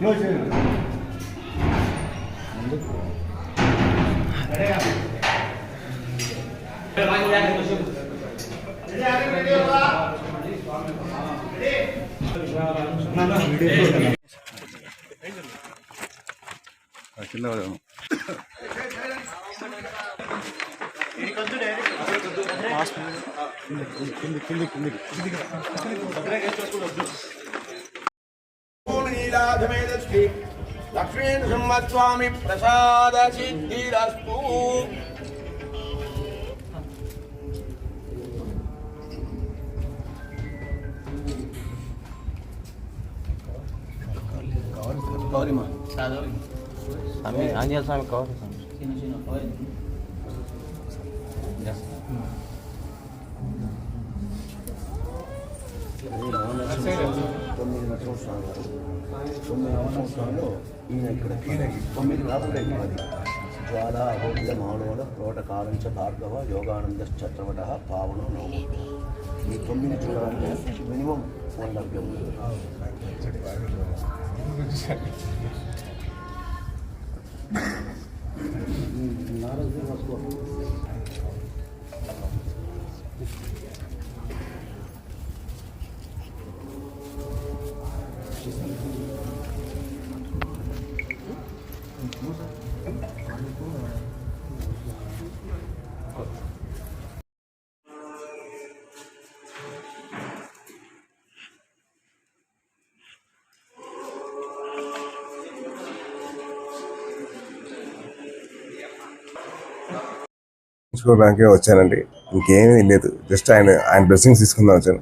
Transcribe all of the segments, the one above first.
Close చేయండి చిన్న కింది కింది కింది కింది శ్రీ లక్ష్మీ నృసింహస్వామి ప్రసాద సిద్ధిరస్తు స్వామి ఆంజనేయ స్వామి కవర్ స్వామి తొమ్మిది నరసింహస్వామి తొమ్మిది నరసింహస్వామిలో ఈయన ఇక్కడ తొమ్మిది రాసుడే అది జ్వాల అహోబిల మానవుల ప్రోట కాలంచ భార్గవ యోగానంద చక్రవట పావన నవ ఈ తొమ్మిది చూడాలంటే మినిమం వన్ లభ్యం తీసుకోవడానికి వచ్చానండి. ఇంకేమీ లేదు. జస్ట్ ఆయన ఆయన బ్లెస్సింగ్స్ తీసుకుందాం వచ్చాను.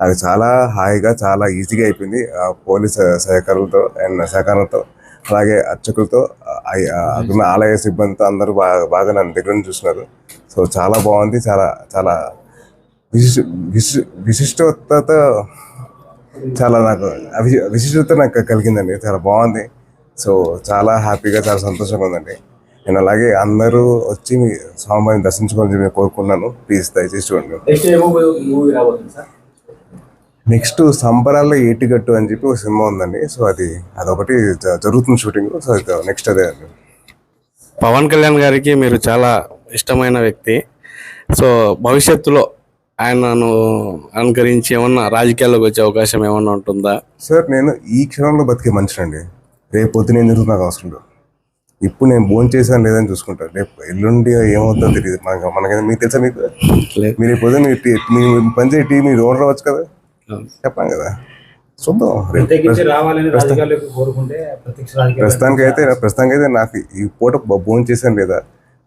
అది చాలా హాయిగా చాలా ఈజీగా అయిపోయింది. ఆ పోలీస్ సహకారులతో అండ్ సహకారంతో అలాగే అర్చకులతో అక్కడ ఆలయ సిబ్బందితో అందరూ బాగా బాగా నన్ను దగ్గర నుంచి సో చాలా బాగుంది. చాలా చాలా విశిష్ట విశి- విశిష్టత చాలా నాకు విశిష్టత నాకు కలిగిందండి. చాలా బాగుంది. సో చాలా హ్యాపీగా చాలా సంతోషంగా ఉందండి. నేను అలాగే అందరూ వచ్చి మీ స్వామివారిని దర్శించుకోవాలని నేను కోరుకున్నాను. ప్లీజ్ దయచేసి చూడండి. నెక్స్ట్ ఏమో మూవీ రాబోతుంది సార్? నెక్స్ట్ సంబరాల్లో ఏటిగట్టు అని చెప్పి ఒక సినిమా ఉందండి. సో అది అదొకటి జ- జరుగుతుంది షూటింగ్ సో నెక్స్ట్ అదే అండి. పవన్ కళ్యాణ్ గారికి మీరు చాలా ఇష్టమైన వ్యక్తి. సో భవిష్యత్తులో ఆయనను అనుకరించి ఏమన్నా రాజకీయాల్లోకి వచ్చే అవకాశం ఏమన్నా ఉంటుందా? సార్ నేను ఈ క్షణంలో బతికే మనిషినండి. రేపు పొద్దున ఏం జరుగుతుంది నాకు అవసరం లేదు. ఇప్పుడు నేను భోజనం చేశాను లేదని చూసుకుంటాను రేపు ఎల్లుండి ఏమవుతుందో తెలియదు మనకి మనకి మీకు తెలుసా మీకు. మీరు టీ మీరు పనిచేయ టీ మీరు ఓనర్ అవ్వచ్చు కదా? చెప్పాను కదా. చూద్దాం ప్రస్తుతానికి అయితే ప్రస్తుతానికి అయితే నాకు ఈ పూట భోజనం చేశాను లేదా?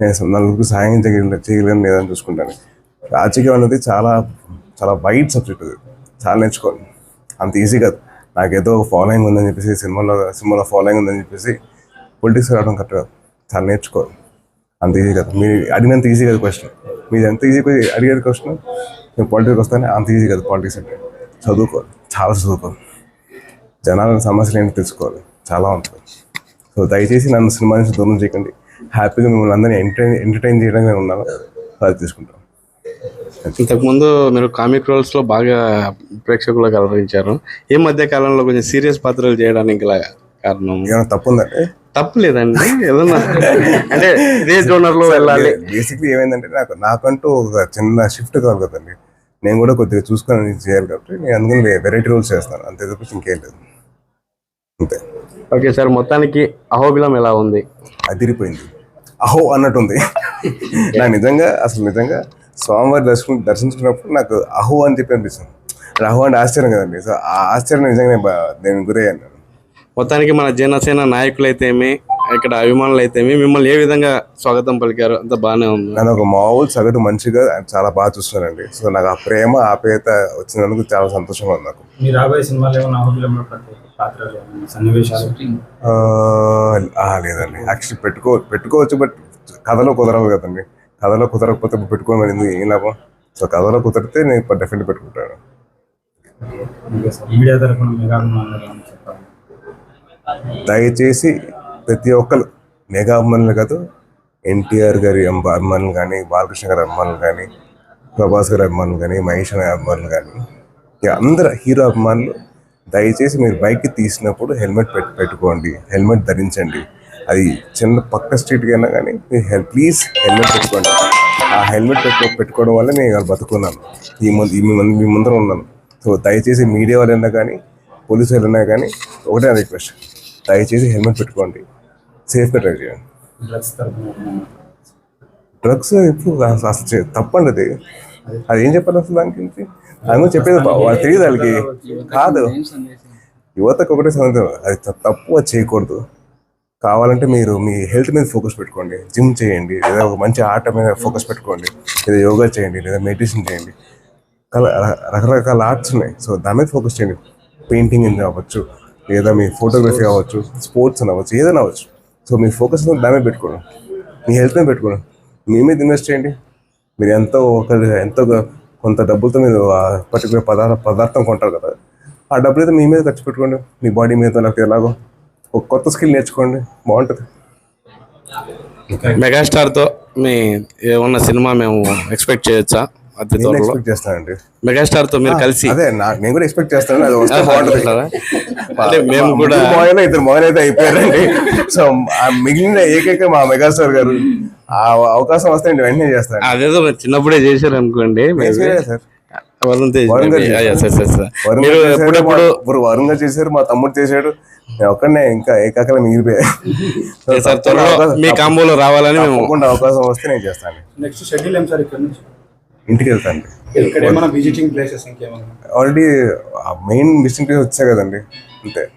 నేను నలుగురికి సహాయం చేయగలను చేయగలను లేదా అని చూసుకుంటాను. రాజకీయం అనేది చాలా చాలా వైడ్ సబ్జెక్ట్ అది. చాలా నేర్చుకోవాలి. అంత ఈజీ కాదు. నాకు ఏదో ఒక ఫాలోయింగ్ ఉందని చెప్పేసి సినిమాలో సినిమాలో ఫాలోయింగ్ ఉందని చెప్పేసి పొలిటిక్స్ రావడం కరెక్ట్ కాదు. చాలా నేర్చుకోవాలి. అంత ఈజీ కాదు. మీరు అడిగినంత ఈజీ కాదు క్వశ్చన్ మీరు ఎంత ఈజీ అడిగేది క్వశ్చన్ నేను పాలిటిక్స్ వస్తానే అంత ఈజీ కాదు పాలిటిక్స్ అంటే. చదువుకోవాలి. చాలా చదువుకోవాలి. జనాల సమస్యలు ఏంటో తెలుసుకోవాలి. చాలా ఉంటుంది సో దయచేసి నన్ను సినిమా నుంచి దూరం చేయకండి. హ్యాపీగా మిమ్మల్ని అందరినీ ఎంటర్టైన్ ఎంటర్టైన్ చేయడానికి నేను ఉన్నాను. అది తీసుకుంటాను ఇంతకుముందు మీరు కామిక్ రోల్స్లో బాగా ప్రేక్షకులకు అలరించారు. ఈ మధ్య కాలంలో కొంచెం సీరియస్ పాత్రలు చేయడానికి కారణం? ఏమైనా తప్పు ఉందంటే తప్పు లేదండి ఏదన్నా అంటే ఇదే జోనర్లో వెళ్ళాలి. బేసిక్లీ ఏమైందంటే నాకు నాకంటూ ఒక చిన్న షిఫ్ట్ కావాలి కదండి. నేను కూడా కొద్దిగా చూసుకొని చేయాలి కాబట్టి నేను అందుకని వెరైటీ రోల్స్ చేస్తాను. అంతే తప్పించి ఇంకేం లేదు. అంతే. ఓకే సార్ మొత్తానికి అహోబిలం ఎలా ఉంది? అదిరిపోయింది. అహో అన్నట్టుంది. నాకు నిజంగా అసలు నిజంగా స్వామివారి దర్శనం దర్శించుకున్నప్పుడు నాకు అహో అని చెప్పి అనిపిస్తుంది. అహో అంటే ఆశ్చర్యం కదండి. సో ఆ ఆశ్చర్యం నిజంగా నేను గురయ్యాను. మొత్తానికి మన జనసేన నాయకులైతేమి ఇక్కడ అభిమానులు అయితే మిమ్మల్ని ఏ విధంగా స్వాగతం పలికారు అంత బాగానే ఉంది. నన్ను ఒక మామూలు సగటు మంచిగా చాలా బాగా చూస్తున్నానండి. సో నాకు ఆ ప్రేమ ఆప్యాయత వచ్చినందుకు చాలా సంతోషంగా ఉంది నాకు. మీ రాబోయే సినిమాలో ఏమైనా అహోబిలంలో ప్రత్యేక పాత్రలు ఏమైనా సన్నివేశాలు? ఆ, ఆ, లేదండి. యాక్చువల్లీ పెట్టుకో పెట్టుకోవచ్చు బట్ కథలో కుదరదు కదండి. కథలో కుదరకపోతే ఎందుకు? ఏం లాభం? సో కథలో కుదిరితే నేను డెఫినెట్ పెట్టుకుంటాను. మీడియా తరఫున మెగా అభిమానులు ఏమైనా చెప్పాలి దయచేసి ప్రతి ఒక్కరు మెగా అభిమానులు కాదు ఎన్టీఆర్ గారి అభిమానులు కానీ బాలకృష్ణ గారి అభిమానులు కానీ ప్రభాస్ గారి అభిమానులు కానీ మహేష్ గారి అభిమానులు కానీ ఇక అందరు హీరో అభిమానులు దయచేసి మీరు బైక్ తీసినప్పుడు హెల్మెట్ పెట్టు పెట్టుకోండి హెల్మెట్ ధరించండి. అది చిన్న పక్క స్ట్రీట్కి అయినా కానీ మీరు హెల్ ప్లీజ్ హెల్మెట్ పెట్టుకోండి. ఆ హెల్మెట్ పెట్టు పెట్టుకోవడం వల్ల నేను బతుకున్నాను ఈ ముందు ఈ మీ ముందు మీ ముందర ఉన్నాను సో దయచేసి మీడియా వాళ్ళైనా కానీ పోలీసు వాళ్ళైనా కానీ ఒకటే రిక్వెస్ట్. దయచేసి హెల్మెట్ పెట్టుకోండి. సేఫ్గా డ్రైవ్ చేయండి. డ్రగ్స్ డ్రగ్స్ ఇప్పుడు అసలు తప్పండి అది. అది. ఏం చెప్పాలి అసలు దాని గురించి దాని గురించి చెప్పేది వాళ్ళు తెలియదు వాళ్ళకి. కాదు. యువతకు ఒకటే సందేహం అది తప్పు అది చేయకూడదు. కావాలంటే మీరు మీ హెల్త్ మీద ఫోకస్ పెట్టుకోండి. జిమ్ చేయండి. లేదా ఒక మంచి ఆట మీద ఫోకస్ పెట్టుకోండి. లేదా యోగా చేయండి. లేదా మెడిటేషన్ చేయండి. రకరకాల ఆర్ట్స్ ఉన్నాయి. సో దాని మీద ఫోకస్ చేయండి. పెయింటింగ్ అవ్వచ్చు లేదా మీ ఫోటోగ్రఫీ అవ్వచ్చు స్పోర్ట్స్ అని అవ్వచ్చు ఏదైనా అవ్వచ్చు. సో మీ ఫోకస్ దాని పెట్టుకోండి. మీ హెల్త్ మీద పెట్టుకోండి. మీ మీద ఇన్వెస్ట్ చేయండి. మీరు ఎంతో ఒక ఎంతో కొంత డబ్బులతో మీరు పర్టికులర్ పదార్థ పదార్థం కొంటారు కదా ఆ డబ్బులు అయితే మీ మీద ఖర్చు పెట్టుకోండి. మీ బాడీ మీద లేకపోతే ఎలాగో ఒక కొత్త స్కిల్ నేర్చుకోండి. బాగుంటుంది. మెగాస్టార్తో మీ ఏమన్నా సినిమా మేము ఎక్స్పెక్ట్ చేయొచ్చా? అతి త్వరలో. చేస్తానండి. మెగాస్టార్తో మీరు కలిసి. అదే నేను కూడా ఎక్స్పెక్ట్ చేస్తాను అది వస్తే బాగుంటుంది. అంటే మేము కూడా మాయలో ఇద్దరు మాయలు అయితే అయిపోయారండి. సో మిగిలిన ఏకైక మా మెగాస్టార్ గారు ఆ అవకాశం వస్తే నేను వెంటనే చేస్తాను. అదేదో చిన్నప్పుడే చేశారు అనుకోండి సార్ వరుణ్ మీరు ఎప్పుడెప్పుడు ఇప్పుడు వరుణ్ గారు చేశారు మా తమ్ముడు చేశాడు. నేను ఒక్కడనే ఇంకా ఏకాకలం మిగిలిపోయా. సో సార్ తప్పకుండా త్వరలో అవకాశం- మీ కాంబోలో రావాలని అవకాశం వస్తే నేను చేస్తాను. నెక్స్ట్ షెడ్యూల్ ఏం సార్ ఇక్కడ నుంచి? ఇంటికి వెళ్తాను ఇక్కడ ఏమైనా విజిటింగ్ ప్లేసెస్ ఇంకేమైనా ఆల్రెడీ మెయిన్ విజిటింగ్ ప్లేస్ వచ్చా కదండి అంతే.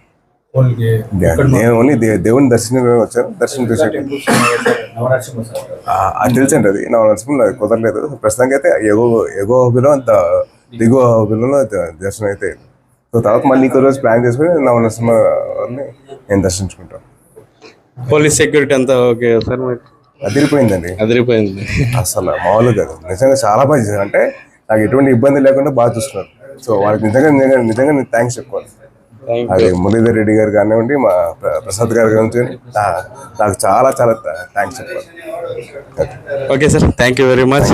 ఓన్లీ నేను ఓన్లీ దే- దేవుని దర్శనం వచ్చాను. దర్శనం నవరాత్రి అది తెలుసండి అది. నా నరసింహ అది కుదరలేదు. ప్రస్తుతానికి అయితే ఎగో ఎగో హోబీలో అంత దిగువ హోబీలో దర్శనం అయితే. సో తర్వాత మళ్ళీ ఇంకో రోజు ప్లాన్ చేసుకుని నవ నరసింహ వారిని నేను దర్శించుకుంటాను. పోలీస్ సెక్యూరిటీ అంతా ఓకే సార్ మీకు అదిరిపోయిందండి. అదిరిపోయింది. అసలు మామూలుగా కాదు. నిజంగా చాలా బాగా చేశారు. అంటే నాకు ఎటువంటి ఇబ్బంది లేకుండా బాగా చూస్తున్నారు సో వాళ్ళకి నిజంగా నిజంగా నిజంగా నేను థ్యాంక్స్ చెప్పుకోవాలి. అది మురళీధర్ రెడ్డి గారు కానివ్వండి మా ప్ర- ప్రసాద్ గారు కానివ్వండి నాకు చాలా చాలా థ్యాంక్స్ చెప్పాలి okay sir thank you very much